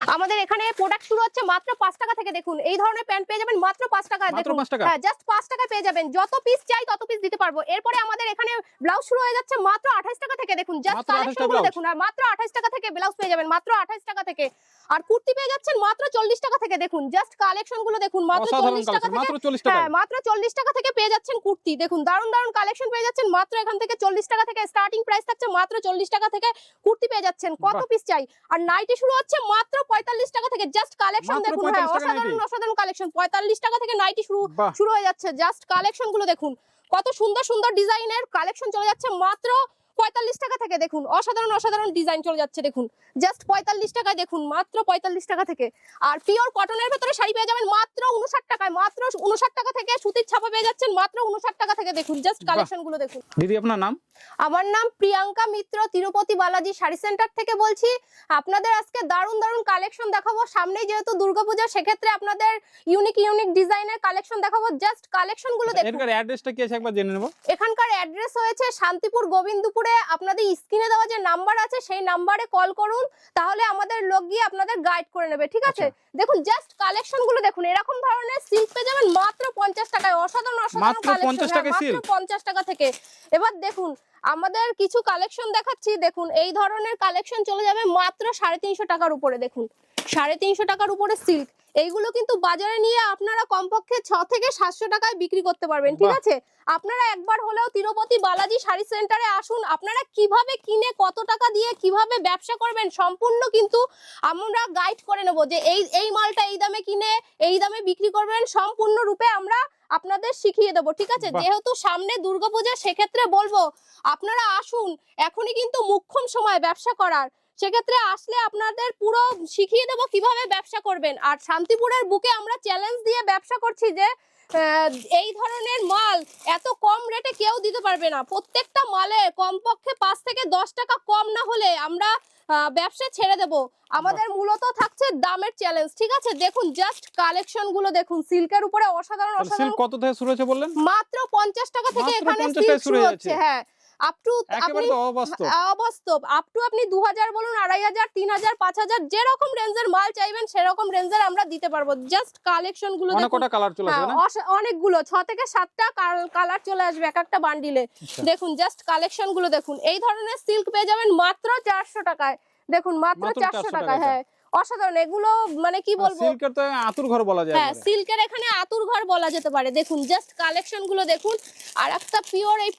আমাদের এখানে প্রোডাক্ট শুরু হচ্ছে মাত্র পাঁচ টাকা থেকে দেখুন। এই ধরনের প্যান্ট পেয়ে যাবেন মাত্র পাঁচ টাকায় মাত্র দেখুন। হ্যাঁ জাস্ট পাঁচ টাকায় পেয়ে যাবেন। যত পিস চাই তত পিস দিতে পারব। এরপরে আমাদের এখানে ব্লাউজ শুরু হয়ে যাচ্ছে মাত্র আঠাশ টাকা থেকে দেখুন। জাস্ট মাত্র 28 কালেকশনগুলো দেখুন। আর মাত্র আঠাশ টাকা থেকে ব্লাউজ পেয়ে যাবেন মাত্র আঠাশ টাকা থেকে। আর কুর্তি পেয়ে যাচ্ছেন মাত্র চল্লিশ টাকা থেকে দেখুন। জাস্ট কালেকশনগুলো দেখুন মাত্র চল্লিশ টাকা থেকে। টাকা। হ্যাঁ মাত্র চল্লিশ টাকা থেকে পেয়ে যাচ্ছেন কুর্তি। দেখুন দারুণ দারুণ কালেকশন পেয়ে যাচ্ছেন। মাত্র এখান থেকে চল্লিশ টাকা থেকে স্টার্টিং প্রাইস থাকছে মাত্র চল্লিশ টাকা থেকে কুর্তি পেয়ে যাচ্ছেন। কত পিস চাই? আর নাইটি শুরু হচ্ছে মাত্র পঁয়তাল্লিশ টাকা থেকে জাস্ট কালেকশন দেখুন হ্যাঁ 45 অসাধারণ অসাধারণ কালেকশন পঁয়তাল্লিশ টাকা থেকে নাইটি শুরু শুরু হয়ে যাচ্ছে জাস্ট কালেকশনগুলো দেখুন। কত সুন্দর সুন্দর ডিজাইনের কালেকশন চলে যাচ্ছে মাত্র পঁয়তাল্লিশ টাকা থেকে দেখুন অসাধারণ অসাধারণ ডিজাইন চলে যাচ্ছে দেখুন। জাস্ট পঁয়তাল্লিশ টাকায় দেখুন মাত্র পঁয়তাল্লিশ টাকা থেকে। আর পিওর কটনের ভেতরে শাড়ি পেয়ে যাবেন মাত্র উনষাট টাকায় মাত্র উনষাট টাকা থেকে সুতির ছাপা পেয়ে যাচ্ছেন মাত্র উনষাট টাকা থেকে দেখুন জাস্ট কালেকশনগুলো দেখুন। দিদি আপনার নাম? আমার নাম প্রিয়াঙ্কা মিত্র তিরুপতি বালাজি শাড়ি সেন্টার থেকে বলছি। আপনাদের আজকে দারুণ দারুণ কালেকশন দেখাবো। সামনেই যেহেতু দুর্গাপূজা সেক্ষেত্রে আপনাদের ইউনিক ইউনিক ডিজাইনের কালেকশন দেখাবো। জাস্ট কালেকশনগুলো দেখুন। এখানকার অ্যাড্রেসটা কি আছে একবার জেনে নেব? এখানকার অ্যাড্রেস হয়েছে শান্তিপুর গোবিন্দপুরে আপনাদের স্ক্রিনে দেওয়া যে নাম্বার আছে সেই নাম্বারে কল করুন তাহলে আমাদের লোক গিয়ে আপনাদের গাইড করে নেবে ঠিক আছে? দেখুন জাস্ট কালেকশনগুলো দেখুন এরকম ধরনের সিল্ক পেয়ে যাবেন মাত্র পঞ্চাশ টাকায় অসাধারণ অসাধারণ মাত্র কালেকশন 50 টাকায় মাত্র silk? পঞ্চাশ টাকা থেকে। এবার দেখুন আমাদের কিছু কালেকশন দেখাচ্ছি দেখুন এই ধরনের কালেকশন চলে যাবে মাত্র সাড়ে তিনশো টাকার উপরে দেখুন। সাড়ে তিনশো টাকার উপরে সিল্ক এইগুলো কিন্তু বাজারে নিয়ে আপনারা কমপক্ষে ছ থেকে সাতশো টাকায় বিক্রি করতে পারবেন ঠিক আছে? আপনারা একবার হলেও তিরুপতি বালাজি শাড়ি সেন্টারে আসুন আপনারা কীভাবে কিনে কত টাকা দিয়ে কীভাবে ব্যবসা করবেন সম্পূর্ণ কিন্তু আমরা গাইড করে নেব যে এই এই মালটা এই দামে কিনে এই দামে বিক্রি করবেন সম্পূর্ণ রূপে আমরা আপনাদের শিখিয়ে দেবো ঠিক আছে? যেহেতু সামনে দুর্গাপূজা সেক্ষেত্রে বলব আপনারা আসুন এখনই কিন্তু মুখ্যম সময় ব্যবসা করার। সেক্ষেত্রে আসলে আপনাদের পুরো শিখিয়ে দেবো কীভাবে ব্যবসা করবেন। আর শান্তিপুরের বুকে আমরা চ্যালেঞ্জ দিয়ে ব্যবসা করছি যে এই ধরনের মাল এত কম রেটে কেউ দিতে পারবে না। প্রত্যেকটা মালে কমপক্ষে পাঁচ থেকে দশ টাকা কম না হলে আমরা ব্যবসা ছেড়ে দেব। আমাদের মূলত থাকছে দামের চ্যালেঞ্জ ঠিক আছে? দেখুন জাস্ট কালেকশনগুলো দেখুন। সিল্কের উপরে অসাধারণ অসাধারণ কত থেকে শুরু হয়েছে বললেন? মাত্র পঞ্চাশ টাকা থেকে এখানে 50 সিল্ক টাকায় শুরু শুরু হচ্ছে হ্যাঁ। আপ টু আপনি অবাস্তব। আপ টু আপনি দু হাজার বলুন আড়াই হাজার তিন হাজার পাঁচ হাজার যেরকম রেঞ্জের মাল চাইবেন সেরকম রেঞ্জের আমরা দিতে পারব। জাস্ট কালেকশনগুলো হ্যাঁ, অনেকগুলো। ছ থেকে সাতটা কালার চলে আসবে এক একটা বান্ডিলে আচ্ছা। দেখুন জাস্ট কালেকশনগুলো দেখুন। এই ধরনের সিল্ক পেয়ে যাবেন মাত্র চারশো টাকায়। দেখুন মাত্র চারশো 400 টাকায় টাকায়। হ্যাঁ। অসাধারণ। এগুলো মানে কি বলব? সিল্কের তো আতুর ঘর বলা যায় হ্যাঁ সিল্কের এখানে আতুর ঘর বলা যেতে পারে। দেখুন জাস্ট কালেকশনগুলো দেখুন। আর একটা পিওর এই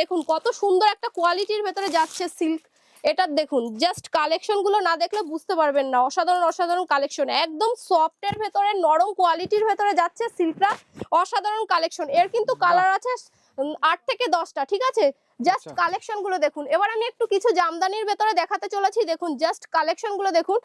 দেখুন কত সুন্দর একটা কোয়ালিটির ভেতরে যাচ্ছে সিল্ক এটা দেখুন জাস্ট কালেকশনগুলো না দেখলে বুঝতে পারবেন না। অসাধারণ অসাধারণ কালেকশন একদম সফটের ভেতরে নরম কোয়ালিটির ভেতরে যাচ্ছে সিল্কটা অসাধারণ কালেকশন এর কিন্তু কালার আছে আট থেকে দশটা ঠিক আছে? জাস্ট আচ্ছা। কালেকশনগুলো দেখুন। এবার আমি একটু কিছু জামদানির ভেতরে দেখাতে চলেছি। দেখুন জাস্ট কালেকশনগুলো দেখুন।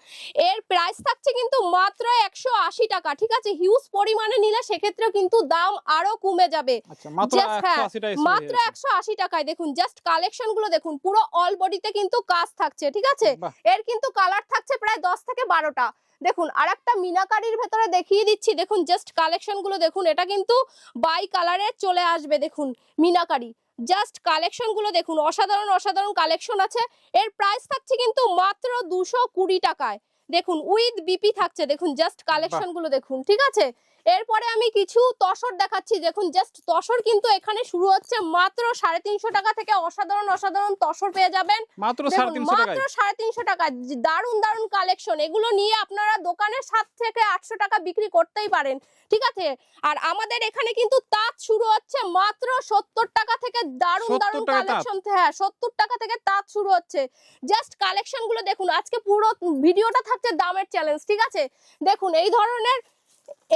এর প্রাইস থাকছে কিন্তু মাত্র একশো আশি টাকা ঠিক আছে? হিউজ পরিমাণে নিলে সেক্ষেত্রে কিন্তু দাম আরও কমে যাবে। আচ্ছা মাত্র হ্যাঁ, মাত্র একশো আশি টাকায় দেখুন জাস্ট কালেকশনগুলো দেখুন। পুরো অল বডিতে কিন্তু কাজ থাকছে ঠিক আছে? এর কিন্তু কালার থাকছে প্রায় দশ থেকে বারোটা। দেখুন আর একটা মিনাকারির ভেতরে দেখিয়ে দিচ্ছি। দেখুন জাস্ট কালেকশনগুলো দেখুন। এটা কিন্তু বাই কালারে চলে আসবে দেখুন মিনাকারি। জাস্ট কালেকশনগুলো দেখুন অসাধারণ অসাধারণ কালেকশন আছে। এর প্রাইস থাকছে কিন্তু মাত্র দুশো কুড়ি টাকায়। দেখুন উইথ বিপি থাকছে দেখুন জাস্ট কালেকশনগুলো দেখুন ঠিক আছে? এরপরে আমি কিছু তসর দেখাচ্ছি। দেখুন জাস্ট তসর কিন্তু এখানে শুরু হচ্ছে মাত্র সাড়ে তিনশো টাকা থেকে অসাধারণ অসাধারণ তসর পেয়ে যাবেন। মাত্র দেখুন, সাড়ে তিনশো মাত্র সাড়ে তিনশো টাকা দারুণ দারুণ কালেকশন এগুলো নিয়ে আপনারা দোকানে সাত থেকে আটশো টাকা বিক্রি করতেই পারেন। ঠিক আছে? আর আমাদের এখানে কিন্তু তাঁত শুরু হচ্ছে মাত্র সত্তর টাকা থেকে দারুণ 70 দারুণ কালেকশন হ্যাঁ সত্তর টাকা থেকে তাঁত শুরু হচ্ছে। জাস্ট কালেকশনগুলো দেখুন আজকে পুরো ভিডিওটা থাকছে দামের চ্যালেঞ্জ ঠিক আছে? দেখুন এই ধরনের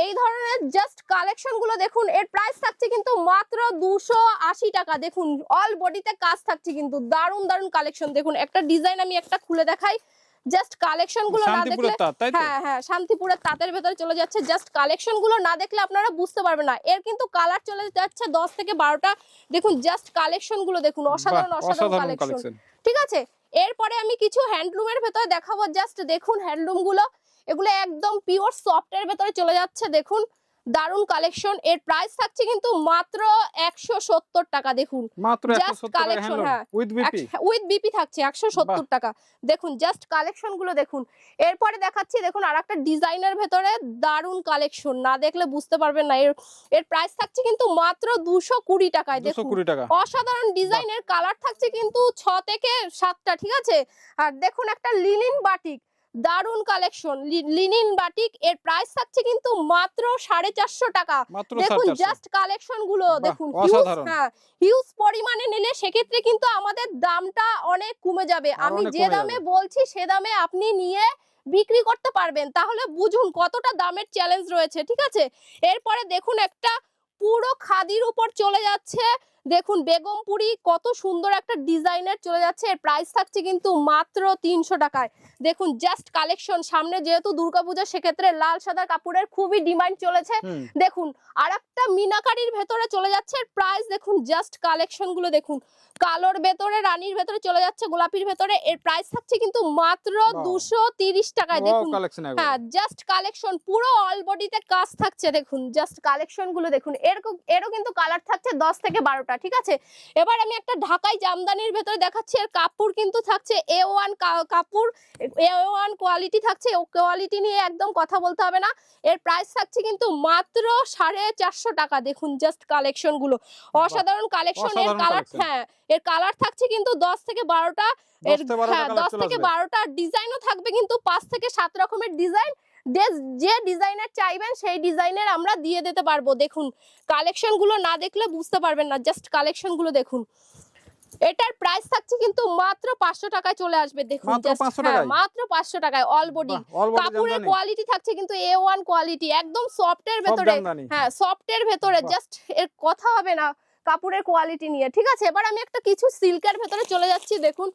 এই ধরনের জাস্ট কালেকশনগুলো দেখুন এর প্রাইস থাকছে কিন্তু মাত্র দুশো আশি টাকা। দেখুন অল বডিতে কাজ থাকছে কিন্তু দারুণ দারুণ কালেকশন দেখুন একটা ডিজাইন আমি একটা খুলে দেখাই। জাস্ট কালেকশনগুলো না দেখলে হ্যাঁ হ্যাঁ শান্তিপুরের তাঁতের ভেতরে চলে যাচ্ছে। জাস্ট কালেকশনগুলো না দেখলে আপনারা বুঝতে পারবেন না। এর কিন্তু কালার চলে যাচ্ছে দশ থেকে বারোটা। দেখুন জাস্ট কালেকশনগুলো দেখুন অসাধারণ অসাধারণ কালেকশন ঠিক আছে? এরপরে আমি কিছু হ্যান্ডলুমের ভেতরে দেখাবো। জাস্ট দেখুন হ্যান্ডলুমগুলো। এগুলো একদম পিওর সফটের ভেতরে চলে যাচ্ছে দেখুন। দারুণ কালেকশন এর প্রাইস থাকছে কিন্তু মাত্র একশো সত্তর টাকা দেখুন। মাত্র Just 170 টাকা collection, হ্যান্ডলুম হ্যাঁ। উইথ বিপি থাকছে একশো সত্তর টাকা। দেখুন জাস্ট কালেকশনগুলো দেখুন। এরপরে দেখাচ্ছি দেখুন আর একটা ডিজাইনের ভেতরে দারুণ কালেকশন না দেখলে বুঝতে পারবেন না। এর এর প্রাইস থাকছে কিন্তু মাত্র দুশো কুড়ি টাকায় দেখুন। 220 টাকা। অসাধারণ ডিজাইনের কালার থাকছে কিন্তু ছ থেকে সাতটা ঠিক আছে? আর দেখুন একটা লিনিন বাটিক দারুণ কালেকশন লিনিন বাটিক এর প্রাইস থাকছে কিন্তু মাত্র সাড়ে চারশো টাকা। দেখুন জাস্ট কালেকশনগুলো দেখুন হিউজ। হ্যাঁ হিউজ পরিমাণে নিলে সেক্ষেত্রে কিন্তু আমাদের দামটা অনেক কমে যাবে। আমি যে দামে বলছি সে দামে আপনি নিয়ে বিক্রি করতে পারবেন। তাহলে বুঝুন কতটা দামের চ্যালেঞ্জ রয়েছে ঠিক আছে? এরপরে দেখুন একটা পুরো খাদির উপর চলে যাচ্ছে দেখুন বেগমপুরি কত সুন্দর একটা ডিজাইনের চলে যাচ্ছে। এর প্রাইস থাকছে কিন্তু মাত্র তিনশো টাকায়। দেখুন জাস্ট কালেকশন সামনে যেহেতু দুর্গাপূজা সেক্ষেত্রে লাল সাদা কাপড়ের খুবই ডিমান্ড চলেছে। দেখুন আর একটা মিনাকারির ভেতরে চলে যাচ্ছে। এর প্রাইস দেখুন জাস্ট কালেকশনগুলো দেখুন। কালোর ভেতরে রানীর ভেতরে চলে যাচ্ছে গোলাপির ভেতরে। এর প্রাইস থাকছে কিন্তু মাত্র দুশো তিরিশ টাকায়। দেখুন হ্যাঁ জাস্ট কালেকশন পুরো অল বডিতে কাজ থাকছে। দেখুন জাস্ট কালেকশনগুলো দেখুন। এরকম এরও কিন্তু কালার থাকছে দশ থেকে বারোটা। ঠিক আছে? এবার আমি একটা ঢাকাই জামদানির ভেতরে দেখাচ্ছি এর কাপড় কিন্তু থাকছে এ ওয়ান কাপড় এ ওয়ান কোয়ালিটি থাকছে কোয়ালিটি নিয়ে একদম কথা বলতে হবে না। এর প্রাইস থাকছে কিন্তু মাত্র সাড়ে চারশো টাকা দেখুন জাস্ট কালেকশনগুলো। অসাধারণ কালেকশন এর কালার হ্যাঁ এর কালার থাকছে কিন্তু দশ থেকে বারোটা এর 10 থেকে 12 হ্যাঁ দশ থেকে। বারোটা ডিজাইনও থাকবে কিন্তু পাঁচ থেকে সাত রকমের ডিজাইন যে ডিজাইনের চাইবেন সেই ডিজাইনের আমরা দিয়ে দিতে পারব। দেখুন কালেকশনগুলো না দেখলে বুঝতে পারবেন না। জাস্ট কালেকশনগুলো দেখুন। এটার প্রাইস থাকছে কিন্তু মাত্র পাঁচশো টাকায় চলে আসবে। দেখুন মাত্র just, 500 হ্যাঁ, মাত্র পাঁচশো টাকায় অল বডি কাপড়ের কোয়ালিটি থাকছে কিন্তু এ ওয়ান কোয়ালিটি একদম সফটের সব ভেতরে। হ্যাঁ সফটের ভেতরে। জাস্ট এর কথা হবে না কাপড়ের কোয়ালিটি নিয়ে। ঠিক আছে এবার আমি একটা কিছু সিল্কের ভেতরে চলে যাচ্ছি। দেখুন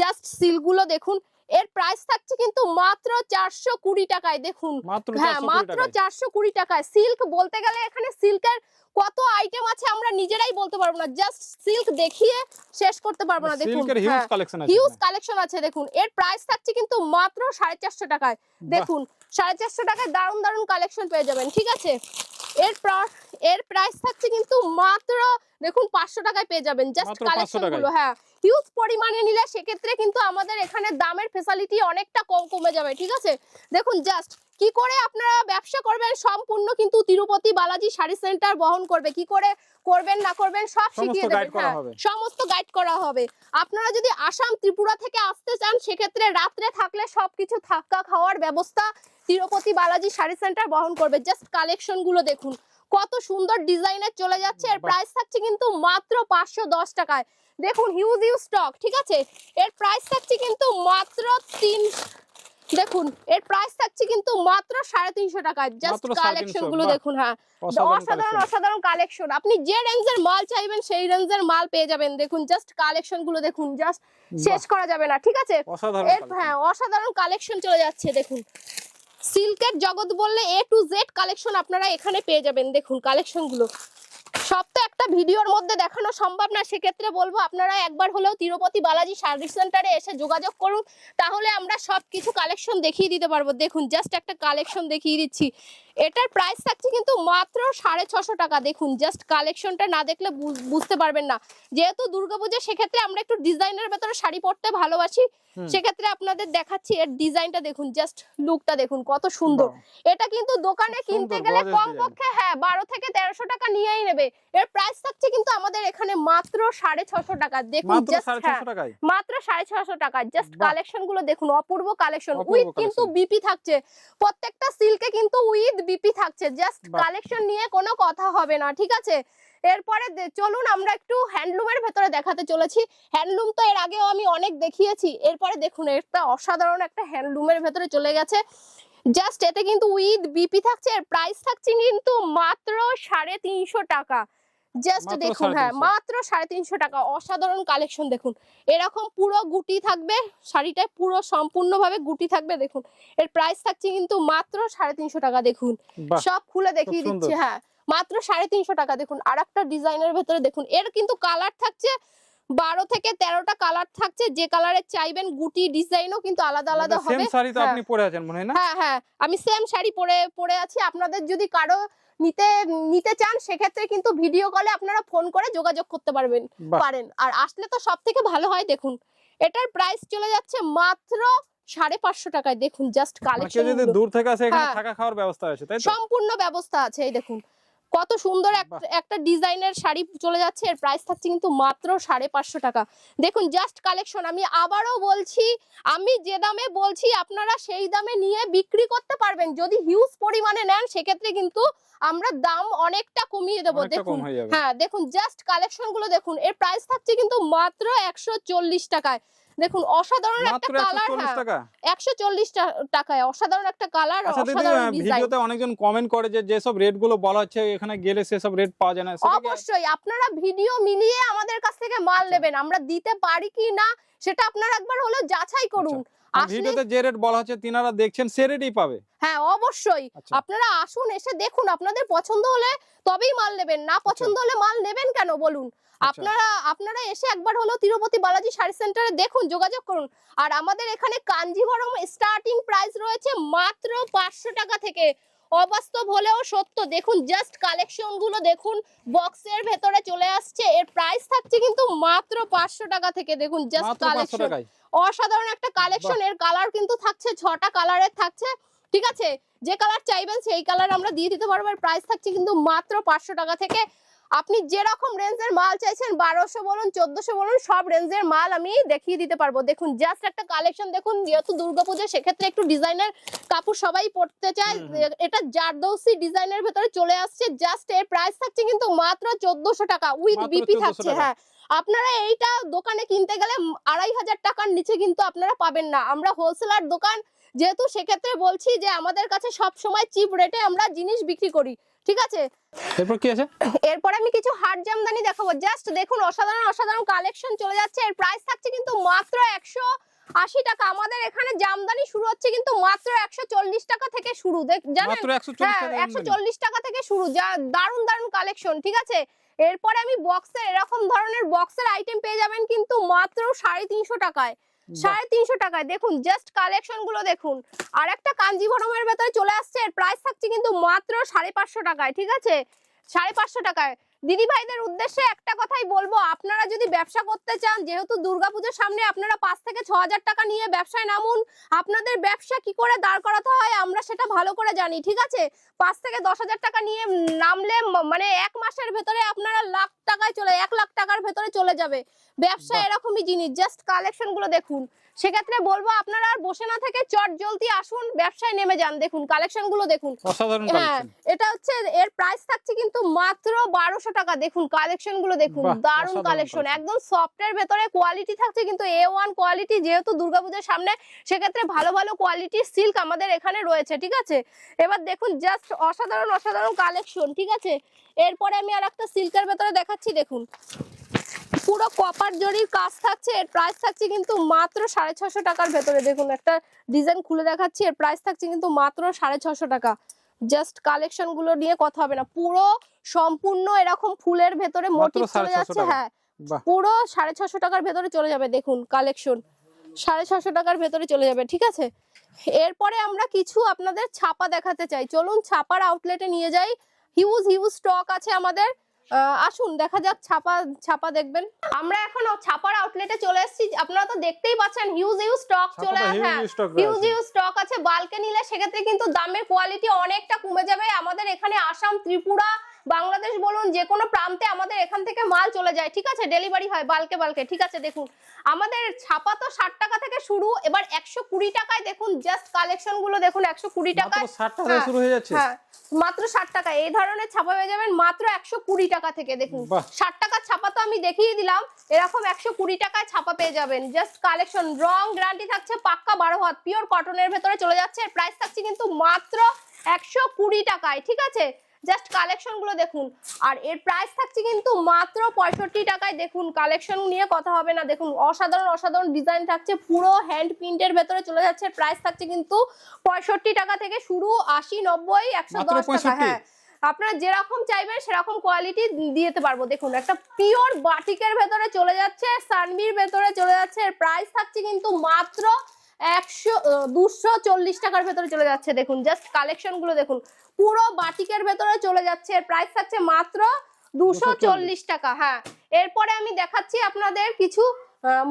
জাস্ট সিল্কগুলো দেখুন। এর প্রাইস থাকছে কিন্তু মাত্র চারশো কুড়ি টাকায় দেখুন। হ্যাঁ মাত্র চারশো কুড়ি টাকায়। সিল্ক বলতে গেলে এখানে সিল্কের কত আইটেম আছে আমরা নিজেরাই বলতে পারব না। জাস্ট সিল্ক দেখিয়ে শেষ করতে পারব না দেখুন। সিল্কের হিউজ হ্যাঁ কালেকশন আছে হিউজ কালেকশন আছে দেখুন। এর প্রাইস থাকছে কিন্তু মাত্র সাড়ে চারশো টাকায়। দেখুন সাড়ে চারশো টাকায় দারুণ দারুণ কালেকশন পেয়ে যাবেন ঠিক আছে? এর এর প্রাইস থাকছে কিন্তু মাত্র দেখুন পাঁচশো টাকায় পেয়ে যাবেন জাস্ট মাত্র 500 কালেকশন টাকায়। গুলো হ্যাঁ। হিউজ পরিমাণে নিলে সেক্ষেত্রে কিন্তু আমাদের এখানে দামের ফেসিলিটি অনেকটা কম কমে যাবে ঠিক আছে? দেখুন জাস্ট কি করে আপনারা ব্যবসা করবেন সম্পূর্ণ কিন্তু তিরুপতি বালাজি শাড়ি সেন্টার বহন করবে কি করে করবেন না করবেন সব শিখিয়ে দেবেন হ্যাঁ। সমস্ত গাইড করা হবে। আপনারা যদি আসাম ত্রিপুরা থেকে আসতে চান সেক্ষেত্রে রাত্রে থাকলে সবকিছু থাকা খাওয়ার ব্যবস্থা তিরুপতি বালাজি শাড়ি সেন্টার বহন করবে। জাস্ট কালেকশনগুলো দেখুন। কত সুন্দর ডিজাইনের চলে যাচ্ছে। এর। প্রাইস থাকছে কিন্তু মাত্র পাঁচশো দশ টাকায়। দেখুন হিউজ হিউজ স্টক ঠিক আছে? এর প্রাইস থাকছে কিন্তু মাত্র তিন দেখুন এর প্রাইস থাকছে কিন্তু মাত্র সাড়ে তিনশো টাকায়। জাস্ট কালেকশনগুলো দেখুন হ্যাঁ। অসাধারণ অসাধারণ কালেকশন আপনি যে রেঞ্জের মাল চাইবেন সেই রেঞ্জের মাল পেয়ে যাবেন। দেখুন জাস্ট কালেকশনগুলো দেখুন জাস্ট শেষ করা যাবে না ঠিক আছে? এর হ্যাঁ অসাধারণ কালেকশন চলে যাচ্ছে দেখুন। সিল্কের জগৎ বললে এ টু জেড কালেকশন আপনারা এখানে পেয়ে যাবেন। দেখুন কালেকশনগুলো। সব তো একটা ভিডিওর মধ্যে দেখানো সম্ভব না, সেক্ষেত্রে বলব আপনারা একবার হলেও তিরুপতি বালাজি সার্ভিস সেন্টারে এসে যোগাযোগ করুন, তাহলে আমরা সব কিছু কালেকশন দেখিয়ে দিতে পারব। দেখুন জাস্ট একটা কালেকশন দেখিয়ে দিচ্ছি। এটার প্রাইস থাকছে কিন্তু মাত্র সাড়ে ছশো টাকা। দেখুন জাস্ট কালেকশনটা না দেখলে বুঝতে পারবেন না। যেহেতু দুর্গাপূজা সেক্ষেত্রে আমরা একটু ডিজাইনের ভেতরে শাড়ি পরতে ভালোবাসি। সেক্ষেত্রে আপনাদের দেখাচ্ছি এর ডিজাইনটা দেখুন জাস্ট লুকটা দেখুন কত সুন্দর। এটা কিন্তু দোকানে কিনতে গেলে gorgeous কম পক্ষে হ্যাঁ বারো থেকে তেরোশো টাকা নিয়েই নেবে। এর প্রাইস থাকছে কিন্তু আমাদের এখানে মাত্র সাড়ে ছশো টাকা। দেখুন মাত্র হ্যাঁ মাত্র সাড়ে ছশো টাকা। জাস্ট কালেকশনগুলো দেখুন অপূর্ব কালেকশন উইথ কিন্তু বিপি থাকছে। প্রত্যেকটা সিল্কে কিন্তু উইথ বিপি থাকছে জাস্ট কালেকশন নিয়ে কোনো কথা হবে না ঠিক আছে? এরপরে চলুন আমরা একটু হ্যান্ডলুমের ভেতরে দেখাতে চলেছি। হ্যান্ডলুম তো এর আগেও আমি অনেক দেখিয়েছি এরপরে দেখুন একটা অসাধারণ একটা হ্যান্ডলুমের ভেতরে চলে গেছে। জাস্ট এতে কিন্তু উইথ বিপি থাকছে এর প্রাইস থাকছে কিন্তু মাত্র সাড়ে তিনশো টাকা। জাস্ট দেখুন হ্যাঁ। মাত্র সাড়ে তিনশো টাকা। অসাধারণ কালেকশন দেখুন। এরকম পুরো গুটি থাকবে শাড়িটায় পুরো সম্পূর্ণভাবে গুটি থাকবে দেখুন। এর প্রাইস থাকছে কিন্তু মাত্র সাড়ে তিনশো টাকা দেখুন। সব খুলে দেখিয়ে। দিচ্ছি হ্যাঁ মাত্র সাড়ে তিনশো টাকা দেখুন। আর একটা ডিজাইনের ভেতরে দেখুন এর কিন্তু কালার থাকছে বারো থেকে তেরোটা কালার থাকছে যে কালারের চাইবেন গুটি ডিজাইনও কিন্তু আলাদা আলাদা হবে। হ্যাঁ। আপনি পরে আছেন মনে হয় না? হ্যাঁ হ্যাঁ আমি সেম শাড়ি পরে পরে আছি। আপনাদের যদি কারও নিতে নিতে চান সেক্ষেত্রে কিন্তু ভিডিও কলে আপনারা ফোন করে যোগাযোগ করতে পারবেন পারেন। আর আসলে তো সব থেকে ভালো হয় দেখুন এটার প্রাইস চলে যাচ্ছে মাত্র সাড়ে পাঁচশো টাকায়। দেখুন জাস্ট মানে কালেকশন দূর থেকে আসে এখানে হ্যাঁ। থাকা খাওয়ার ব্যবস্থা আছে তাই সম্পূর্ণ ব্যবস্থা আছে এই দেখুন। কত সুন্দর একটা ডিজাইনের শাড়ি চলে যাচ্ছে এর প্রাইস থাকছে কিন্তু মাত্র সাড়ে পাঁচশো টাকা। দেখুন জাস্ট কালেকশন আমি আবারও বলছি আমি যে দামে বলছি আপনারা সেই দামে নিয়ে বিক্রি করতে পারবেন। যদি হিউজ পরিমাণে নেন সেক্ষেত্রে কিন্তু আমরা দাম অনেকটা কমিয়ে দেবো। দেখুন হয়ে হ্যাঁ দেখুন জাস্ট কালেকশনগুলো দেখুন এর প্রাইস থাকছে কিন্তু মাত্র একশো চল্লিশ টাকায়। দেখুন অসাধারণ একটা কালার হ্যাঁ। টাকা। একশো চল্লিশ টাকায় অসাধারণ একটা কালার আচ্ছা অসাধারণ ডিজাইন ভিডিওতে অনেকজন কমেন্ট করে যে যেসব রেটগুলো বলা হচ্ছে এখানে গেলে সেসব রেট পাওয়া যায় না। অবশ্যই আপনারা ভিডিও মিলিয়ে আমাদের কাছ থেকে মাল আচ্ছা। নেবেন আমরা দিতে পারি কি না সেটা আপনারা একবার হলো যাচাই করুন। আর ভিডিওতে যে রেট বলা হচ্ছে তিনারা দেখছেন সে রেটই পাবে। হ্যাঁ অবশ্যই। আচ্ছা। আপনারা আসুন এসে দেখুন আপনাদের পছন্দ হলে তবেই মাল নেবেন না পছন্দ হলে মাল নেবেন কেন বলুন। আচ্ছা। আপনারা আপনারা এসে একবার হলো তিরুপতি বালাজি শাড়ি সেন্টারে দেখুন যোগাযোগ করুন। আর আমাদের এখানে কাঞ্জিভরম স্টার্টিং প্রাইস রয়েছে মাত্র পাঁচশো টাকা থেকে। অবাস্তব হলেও সত্য দেখুন জাস্ট কালেকশনগুলো দেখুন বক্সের ভেতরে চলে আসছে। এর প্রাইস থাকছে কিন্তু মাত্র পাঁচশো টাকা থেকে দেখুন জাস্ট কালেকশন অসাধারণ একটা কালেকশন এর কালার কিন্তু থাকছে ছটা কালারের থাকছে। ঠিক আছে? যে কালার চাইবেন সেই কালার আমরা দিয়ে দিতে পারব। এর প্রাইস থাকছে কিন্তু মাত্র পাঁচশো টাকা থেকে। আপনি যেরকম রেঞ্জের মাল চাইছেন বারোশো বলুন চোদ্দশো বলুন সব রেঞ্জের মাল আমি দেখিয়ে দিতে পারব। দেখুন জাস্ট একটা কালেকশন দেখুন যেহেতু দুর্গাপুজো সেক্ষেত্রে একটু ডিজাইনের কাপড় সবাই পরতে চায়। এটা জারদৌসি ডিজাইনের ভেতরে চলে আসছে জাস্ট এর প্রাইস থাকছে কিন্তু মাত্র চোদ্দশো টাকা উইথ বিপি থাকছে হ্যাঁ। আপনারা এইটা দোকানে কিনতে গেলে আড়াই হাজার টাকার নিচে কিন্তু আপনারা পাবেন না। আমরা হোলসেলার দোকান যেহেতু সেক্ষেত্রে বলছি যে আমাদের কাছে সব সময় চিপ রেটে আমরা জিনিস বিক্রি করি। ঠিক আছে? এরপর কি আছে? এরপরে আমি কিছু হাট জামদানি দেখাবো। জাস্ট দেখুন অসাধারণ অসাধারণ কালেকশন চলে যাচ্ছে। এর প্রাইস থাকছে কিন্তু মাত্র একশো আশি টাকা। আমাদের এখানে জামদানি শুরু হচ্ছে কিন্তু মাত্র একশো চল্লিশ টাকা থেকে শুরু। দেখ- জানেন? একশো চল্লিশ হ্যাঁ টাকা একশো চল্লিশ টাকা থেকে শুরু। যা দারুণ দারুণ কালেকশন ঠিক আছে? এরপরে আমি বক্সের এরকম ধরনের বক্সের আইটেম পেয়ে যাবেন কিন্তু মাত্র সাড়ে তিনশো টাকায়। সাড়ে তিনশো টাকায়। দেখুন জাস্ট কালেকশনগুলো দেখুন। আর একটা কাঞ্জিভরমের ভেতরে চলে আসছে প্রাইস থাকছে কিন্তু মাত্র সাড়ে পাঁচশো টাকায়, ঠিক আছে? সাড়ে পাঁচশো টাকায়। দিদি ভাইদের উদ্দেশ্যে একটা কথাই বলব আপনারা যদি ব্যবসা করতে চান যেহেতু দুর্গাপুজোর সামনে আপনারা পাঁচ থেকে ছ হাজার টাকা নিয়ে ব্যবসায় নামুন আপনাদের ব্যবসা কি করে দাঁড় করাতে হয় আমরা সেটা ভালো করে জানি ঠিক আছে? পাঁচ থেকে দশ হাজার টাকা নিয়ে নামলে মানে এক মাসের ভেতরে আপনারা লাখ টাকায় চলে এক লাখ টাকার ভেতরে চলে যাবে। ব্যবসা এরকমই জিনিস জাস্ট কালেকশনগুলো দেখুন। সেক্ষেত্রে বলব আপনারা আর বসে না থেকে চট জলদি আসুন ব্যবসায় নেমে যান দেখুন কালেকশনগুলো দেখুন। হ্যাঁ এটা হচ্ছে এর প্রাইস থাকছে কিন্তু মাত্র বারোশো টাকা দেখুন কালেকশনগুলো দেখুন দারুণ কালেকশন। একদম সফটের ভেতরে কোয়ালিটি থাকছে কিন্তু এ ওয়ান কোয়ালিটি যেহেতু দুর্গাপূজার সামনে সেক্ষেত্রে ভালো ভালো কোয়ালিটির সিল্ক আমাদের এখানে রয়েছে ঠিক আছে? এবার দেখুন জাস্ট অসাধারণ অসাধারণ কালেকশন ঠিক আছে? এরপরে আমি আর একটা সিল্কের ভেতরে দেখাচ্ছি দেখুন। জরির কাজ থাকছে এর প্রাইস থাকছে কিন্তু মাত্র সাড়ে ছশো টাকার ভেতরে। দেখুন একটা ডিজাইন খুলে দেখাচ্ছি এর প্রাইস থাকছে কিন্তু মাত্র সাড়ে ছশো টাকা। জাস্ট কালেকশনগুলো নিয়ে কথা হবে না। পুরো সম্পূর্ণ এরকম ফুলের ভেতরে মোটিভ চলে যাচ্ছে হ্যাঁ। পুরো সাড়ে ছশো টাকার ভেতরে চলে যাবে দেখুন কালেকশন সাড়ে ছশো টাকার ভেতরে চলে যাবে ঠিক আছে? এরপরে আমরা কিছু আপনাদের ছাপা দেখাতে চাই। চলুন ছাপার আউটলেটে নিয়ে যাই। হিউজ হিউজ স্টক আছে আমাদের। আসুন দেখা যাক ছাপা ছাপা দেখবেন। আমরা এখন ছাপার আউটলেটে চলে এসেছি। আপনারা তো দেখতেই পাচ্ছেন হিউজ হিউজ স্টক চলে আসে। হিউজ। হিউজ স্টক আছে। বালকে নিলে সেক্ষেত্রে কিন্তু দামের কোয়ালিটি অনেকটা কমে যাবে। আমাদের এখানে আসাম ত্রিপুরা বাংলাদেশ বলুন যে কোনো প্রান্তে আমাদের এখান থেকে মাল চলে যায়। ঠিক আছে? ডেলিভারি হয় বালকে বালকে ঠিক আছে? দেখুন আমাদের ছাপা তো ষাট টাকা থেকে শুরু এবার একশো কুড়ি টাকায় দেখুন জাস্ট কালেকশনগুলো দেখুন একশো কুড়ি টাকায়। ষাট টাকা হ্যাঁ, শুরু হয়ে যাচ্ছে? হ্যাঁ মাত্র ষাট টাকা। এই ধরনের ছাপা পেয়ে যাবেন মাত্র একশো কুড়ি টাকা থেকে দেখুন। ষাট টাকার ছাপা তো আমি দেখিয়ে দিলাম এরকম একশো কুড়ি টাকায় ছাপা পেয়ে যাবেন। জাস্ট কালেকশন রং গ্যারান্টি থাকছে পাক্কা বারো হাত। পিওর কটনের ভেতরে চলে যাচ্ছে প্রাইস থাকছে কিন্তু মাত্র একশো কুড়ি টাকায়। ঠিক আছে? জাস্ট কালেকশনগুলো দেখুন। আর এর প্রাইস থাকছে কিন্তু মাত্র পঁয়ষট্টি টাকায় দেখুন। কালেকশন নিয়ে কথা হবে না। দেখুন অসাধারণ অসাধারণ ডিজাইন থাকছে। পুরো হ্যান্ড প্রিন্টের ভেতরে চলে যাচ্ছে। প্রাইস থাকছে কিন্তু পঁয়ষট্টি টাকা থেকে শুরু আশি নব্বই একশো দশ টাকা। হ্যাঁ আপনারা যেরকম চাইবেন সেরকম কোয়ালিটি দিতে পারব। দেখুন একটা পিওর বাটিকের ভেতরে চলে যাচ্ছে সানবির ভেতরে চলে যাচ্ছে। এর প্রাইস থাকছে কিন্তু মাত্র একশো দুশো চল্লিশ টাকার ভেতরে চলে যাচ্ছে। দেখুন জাস্ট কালেকশনগুলো দেখুন। পুরো বাটিকের ভেতরে চলে যাচ্ছে। এর প্রাইস থাকছে মাত্র দুশো টাকা হ্যাঁ। এরপরে আমি দেখাচ্ছি আপনাদের কিছু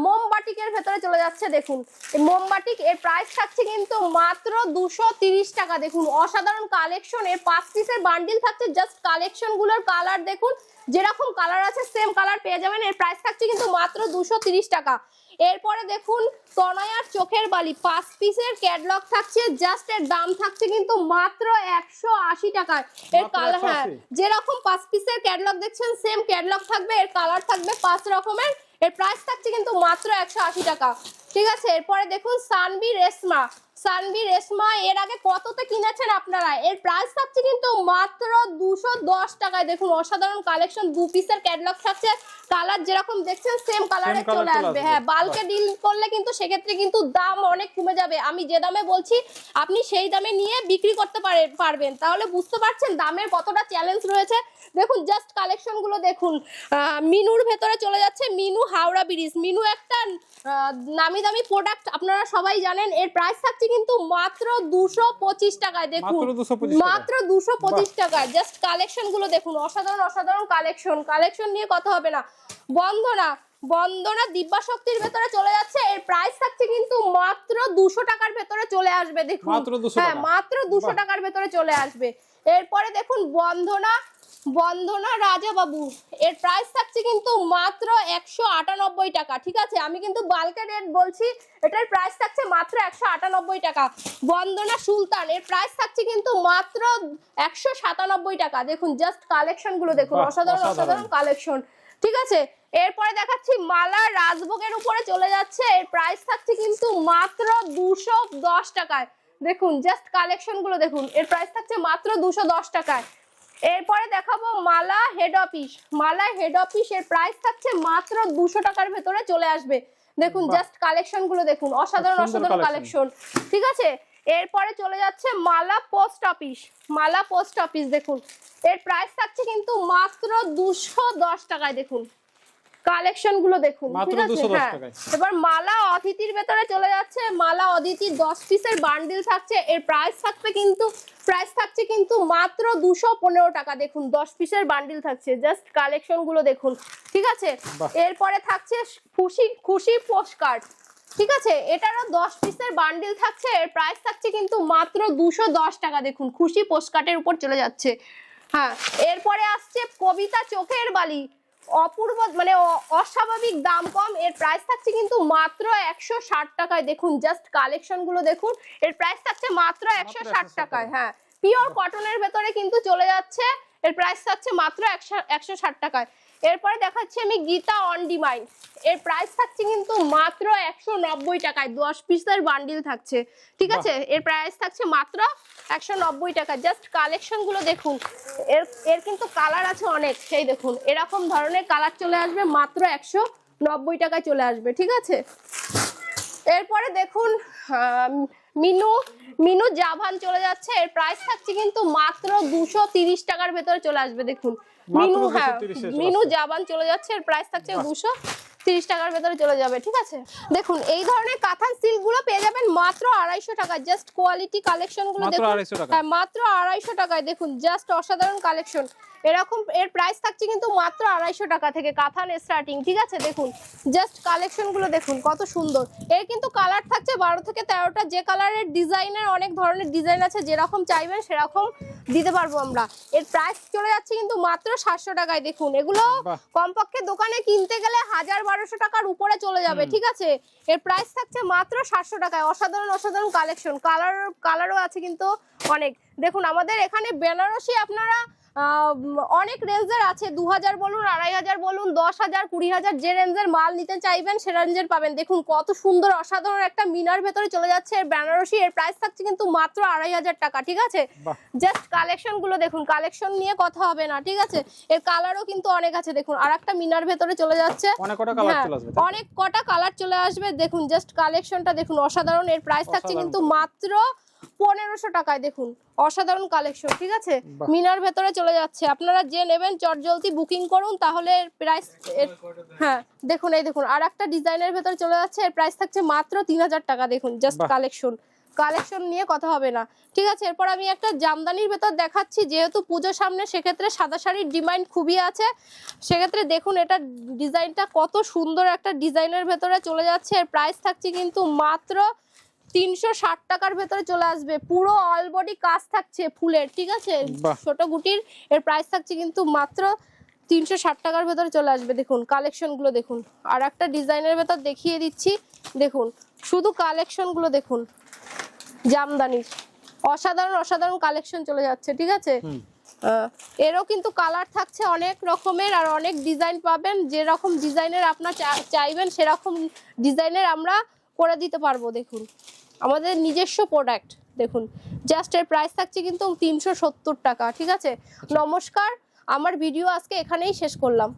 মোমবাটিকের ভেতরে চলে যাচ্ছে দেখুন। মোমবাটিক এর প্রাইস থাকছে কিন্তু মাত্র দুশো তিরিশ টাকা দেখুন। অসাধারণ কালেকশন এর পাঁচ পিসের বান্ডিল থাকছে জাস্ট কালেকশনগুলোর কালার দেখুন। যেরকম কালার আছে সেম কালার পেয়ে যাবেন। এর প্রাইস থাকছে কিন্তু মাত্র দুশো তিরিশ টাকা। এরপরে দেখুন তনয়ার চোখের বালি। পাঁচ পিসের ক্যাটলগ থাকছে জাস্ট এর দাম থাকছে কিন্তু মাত্র একশো আশি টাকায়। এর কালার হ্যাঁ যেরকম পাঁচ পিসের ক্যাটলগ দেখছেন সেম ক্যাটলগ থাকবে এর কালার থাকবে পাঁচ রকমের। এর প্রাইস থাকছে কিন্তু মাত্র একশো আশি টাকা। ঠিক আছে এরপরে দেখুন সানবি রেশমা। সানবি রেশমা এর আগে কততে কিনেছেন আপনারা? এর প্রাইস থাকছে কিন্তু মাত্র দুশো দশ টাকায়। দেখুন অসাধারণ কালেকশন দু পিসের ক্যাটলগ থাকছে। কালার যেরকম দেখছেন সেম কালারে চলে আসবে। হ্যাঁ বাল্কে ডিল করলে কিন্তু সেক্ষেত্রে কিন্তু দাম অনেক কমে যাবে। আমি যে দামে বলছি আপনি সেই দামে নিয়ে বিক্রি করতে পারে পারবেন। তাহলে বুঝতে পারছেন দামের কতটা চ্যালেঞ্জ রয়েছে। দেখুন জাস্ট কালেকশনগুলো দেখুন। মিনুর ভেতরে চলে যাচ্ছে মিনু হাওড়া ব্রিজ। মিনু একটা নামি দামি প্রোডাক্ট আপনারা সবাই জানেন। এর প্রাইস থাকছে কিন্তু মাত্র দুশো পঁচিশ টাকায় দেখুন। মাত্র 225 টাকায়। মাত্র দুশো পঁচিশ টাকায়। জাস্ট কালেকশনগুলো দেখুন অসাধারণ অসাধারণ কালেকশন কালেকশন নিয়ে কথা হবে না। বন্দনা বন্দনা দিব্যা শক্তির ভেতরে চলে যাচ্ছে। এর প্রাইস থাকছে কিন্তু মাত্র দুশো টাকার ভেতরে চলে আসবে দেখুন। হ্যাঁ মাত্র দুশো টাকার ভেতরে চলে আসবে। এরপরে দেখুন বন্ধনা বন্দনা রাজা বাবু এর প্রাইস থাকছে কিন্তু মাত্র একশো আটানব্বই টাকা ঠিক আছে? আমি কিন্তু বাল্কের রেট বলছি এটার প্রাইস থাকছে মাত্র একশো আটানব্বই টাকা। বন্দনা সুলতান এর প্রাইস থাকছে কিন্তু মাত্র একশো সাতানব্বই টাকা। দেখুন জাস্ট কালেকশনগুলো দেখুন অসাধারণ অসাধারণ। অসাধারণ কালেকশন ঠিক আছে? এরপরে দেখাচ্ছি মালা রাজভোগের উপরে চলে যাচ্ছে এর প্রাইস থাকছে কিন্তু মাত্র দুশো দশ টাকায়। দেখুন জাস্ট কালেকশনগুলো দেখুন এর প্রাইস থাকছে মাত্র দুশো দশ টাকায়। এরপরে দেখাবো মালা হেড অফিস মালা হেড অফিস এর প্রাইস থাকছে মাত্র দুশো টাকার ভেতরে চলে আসবে। দেখুন জাস্ট কালেকশনগুলো দেখুন অসাধারণ অসাধারণ কালেকশন ঠিক আছে? এরপরে চলে যাচ্ছে মালা পোস্ট অফিস মালা পোস্ট অফিস দেখুন। এর প্রাইস থাকছে কিন্তু মাত্র দুশো দশ টাকায় দেখুন। কালেকশনগুলো দেখুন ঠিক আছে? 210 হ্যাঁ। এবার মালা অতিথির ভেতরে চলে যাচ্ছে। মালা অদিতি দশ পিসের বান্ডিল থাকছে। এর প্রাইস থাকবে কিন্তু প্রাইস থাকছে কিন্তু মাত্র দুশো পনেরো টাকা। দেখুন দশ পিসের বান্ডিল থাকছে। জাস্ট কালেকশনগুলো দেখুন ঠিক আছে? এরপরে থাকছে খুশি খুশি পোস্ট কার্ড ঠিক আছে? এটারও দশ পিসের বান্ডিল থাকছে। এর প্রাইস থাকছে কিন্তু মাত্র দুশো দশ টাকা। দেখুন খুশি পোস্ট কার্ডের উপর চলে যাচ্ছে। হ্যাঁ এরপরে আসছে কবিতা চোখের বালি। অপূর্ব মানে অস্বাভাবিক দাম কম। এর প্রাইস থাকছে কিন্তু মাত্র একশো ষাট টাকায়। দেখুন জাস্ট কালেকশনগুলো দেখুন এর প্রাইস থাকছে মাত্র একশো ষাট টাকায় হ্যাঁ। পিওর কটনের ভেতরে কিন্তু চলে যাচ্ছে এর প্রাইস থাকছে মাত্র একশো একশো ষাট টাকায়। এরপরে দেখাচ্ছি আমি গীতা অন ডিমাইন্ড এর প্রাইস থাকছে কিন্তু মাত্র একশো নব্বই টাকায় দশ পিসের বান্ডিল থাকছে। ঠিক আছে? এর প্রাইস থাকছে মাত্র একশো নব্বই টাকা জাস্ট কালেকশনগুলো দেখুন। এর এর কিন্তু কালার আছে অনেক। সেই দেখুন এরকম ধরনের কালার চলে আসবে মাত্র একশো নব্বই টাকায় চলে আসবে। ঠিক আছে? এরপরে দেখুন মিনু মিনু জাভান চলে যাচ্ছে। এর প্রাইস থাকছে কিন্তু মাত্র দুশো তিরিশ টাকার ভেতরে চলে আসবে। দেখুন মিনু হ্যাঁ মিনু। জাবান চলে যাচ্ছে এর প্রাইস থাকছে। দুশো তিরিশ টাকার ভেতরে চলে যাবে ঠিক আছে? দেখুন এই ধরনের কাঁথান সিল্কগুলো পেয়ে যাবেন মাত্র আড়াইশো টাকা জাস্ট কোয়ালিটি কালেকশনগুলো মাত্র দেখুন। 250 টাকা। হ্যাঁ মাত্র আড়াইশো টাকায়। দেখুন জাস্ট অসাধারণ কালেকশন এরকম এর প্রাইস থাকছে কিন্তু মাত্র আড়াইশো টাকা থেকে কাঁথান স্টার্টিং ঠিক আছে? দেখুন জাস্ট কালেকশনগুলো দেখুন কত সুন্দর। এর কিন্তু কালার থাকছে বারো থেকে তেরোটা। যে কালারের ডিজাইনের অনেক ধরনের ডিজাইন আছে যেরকম চাইবেন সেরকম দিতে পারব আমরা। এর প্রাইস চলে যাচ্ছে কিন্তু মাত্র সাতশো টাকায়। দেখুন এগুলো কমপক্ষে দোকানে কিনতে গেলে হাজার বারোশো টাকার উপরে চলে যাবে ঠিক আছে? এর প্রাইস থাকছে মাত্র সাতশো টাকায়। অসাধারণ অসাধারণ কালেকশন কালার কালারও আছে কিন্তু অনেক। দেখুন আমাদের এখানে বেনারসি আপনারা অনেক রেঞ্জের আছে। দু হাজার বলুন আড়াই হাজার বলুন দশ হাজার কুড়ি হাজার যে রেঞ্জের মাল নিতে চাইবেন সে রেঞ্জের পাবেন। দেখুন কত সুন্দর অসাধারণ একটা মিনার ভেতরে চলে যাচ্ছে এর বেনারসি। এর প্রাইস থাকছে কিন্তু মাত্র আড়াই হাজার টাকা ঠিক আছে? জাস্ট কালেকশনগুলো দেখুন কালেকশন নিয়ে কথা হবে না ঠিক আছে? এর কালারও কিন্তু অনেক আছে দেখুন। আর একটা মিনার ভেতরে চলে যাচ্ছে। অনেক কটা কালার হ্যাঁ, কালার চলে আসবে। দেখুন জাস্ট কালেকশনটা দেখুন অসাধারণ। এর প্রাইস থাকছে কিন্তু মাত্র পনেরোশো টাকায় দেখুন অসাধারণ কালেকশন ঠিক আছে? মিনার ভেতরে চলে যাচ্ছে। আপনারা যে নেবেন চটজলদি বুকিং করুন তাহলে প্রাইস হ্যাঁ দেখুন এই দেখুন আর একটা ডিজাইনের ভেতরে চলে যাচ্ছে এর প্রাইস থাকছে মাত্র তিন হাজার টাকা দেখুন জাস্ট কালেকশন কালেকশন নিয়ে কথা হবে না। ঠিক আছে এরপর আমি একটা জামদানির ভেতর দেখাচ্ছি যেহেতু পুজোর সামনে সেক্ষেত্রে সাদা শাড়ির ডিমান্ড খুবই আছে। সেক্ষেত্রে দেখুন এটা ডিজাইনটা কত সুন্দর একটা ডিজাইনের ভেতরে চলে যাচ্ছে এর প্রাইস থাকছে কিন্তু মাত্র তিনশো ষাট টাকার ভেতরে চলে আসবে। পুরো অল বডি কাজ থাকছে ফুলের ঠিক আছে। ছোট গুটির এর প্রাইস থাকছে কিন্তু মাত্র তিনশো ষাট টাকার ভেতরে চলে আসবে। দেখুন কালেকশনগুলো দেখুন। আর একটা ডিজাইনের ভেতর দেখিয়ে দিচ্ছি দেখুন। শুধু কালেকশনগুলো দেখুন জামদানির। অসাধারণ অসাধারণ কালেকশন চলে যাচ্ছে ঠিক আছে? এরও কিন্তু কালার থাকছে অনেক রকমের আর অনেক ডিজাইন পাবেন। যেরকম ডিজাইনের আপনার চাইবেন সেরকম ডিজাইনের আমরা করে দিতে পারব দেখুন। আমাদের নিজস্ব প্রোডাক্ট দেখুন। জাস্ট এর প্রাইস থাকছে কিন্তু তিনশো সত্তর টাকা ঠিক আছে? নমস্কার আমার ভিডিও আজকে এখানেই শেষ করলাম।